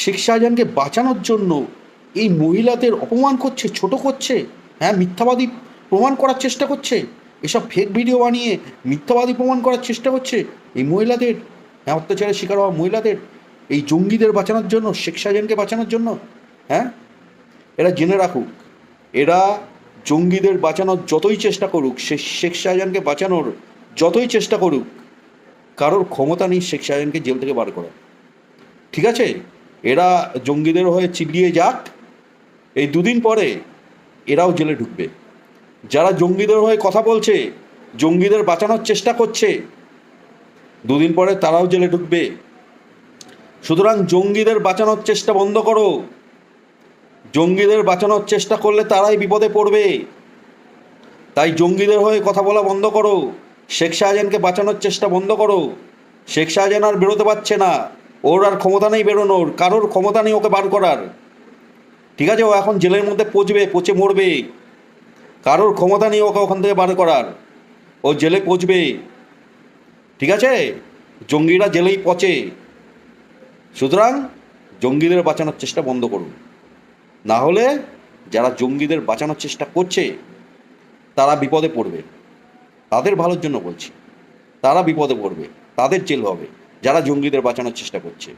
শেখ শাহজাহানকে বাঁচানোর জন্য এই মহিলাদের অপমান করছে, ছোট করছে হ্যাঁ মিথ্যাবাদী প্রমাণ করার চেষ্টা করছে, এসব ফেক ভিডিও বানিয়ে মিথ্যাবাদী প্রমাণ করার চেষ্টা করছে এই মহিলাদের হ্যাঁ অত্যাচারের শিকার হওয়া মহিলাদের, এই জঙ্গিদের বাঁচানোর জন্য শেখ শাহজাহানকে বাঁচানোর জন্য হ্যাঁ? এরা জেনে রাখুক, এরা জঙ্গিদের বাঁচানোর যতই চেষ্টা করুক, সে শেখ শাহজাহানকে বাঁচানোর যতই চেষ্টা করুক, কারোর ক্ষমতা নেই শেখ শাহজাহানকে জেল থেকে বার করা ঠিক আছে? এরা জঙ্গিদের হয়ে চিল্লিয়ে যাক, এই দুদিন পরে এরাও জেলে ঢুকবে। যারা জঙ্গিদের হয়ে কথা বলছে, জঙ্গিদের বাঁচানোর চেষ্টা করছে, দুদিন পরে তারাও জেলে ঢুকবে। সুতরাং জঙ্গিদের বাঁচানোর চেষ্টা বন্ধ করো। জঙ্গিদের বাঁচানোর চেষ্টা করলে তারাই বিপদে পড়বে। তাই জঙ্গিদের হয়ে কথা বলা বন্ধ করো। শেখ শাহজাহানকে বাঁচানোর চেষ্টা বন্ধ করো। শেখ শাহজাহান আর বেরোতে পারছে না। ওর আর ক্ষমতা নেই বেরোনোর, কারোর ক্ষমতা নেই ওকে বার করার। ঠিক আছে, ও এখন জেলের মধ্যে পচবে, পচে মরবে। কারোর ক্ষমতা নেই ওকে ওখান থেকে বার করার। ও জেলে পচবে। ঠিক আছে? জঙ্গিরা জেলেই পচে। সুতরাং জঙ্গিদের বাঁচানোর চেষ্টা বন্ধ করুন। না হলে যারা জঙ্গিদের বাঁচানোর চেষ্টা করছে, তারা বিপদে পড়বে। তাদের ভালোর জন্য বলছি, তারা বিপদে পড়বে, তাদের জেল হবে। যারা জঙ্গিদের বাঁচানোর চেষ্টা করছে।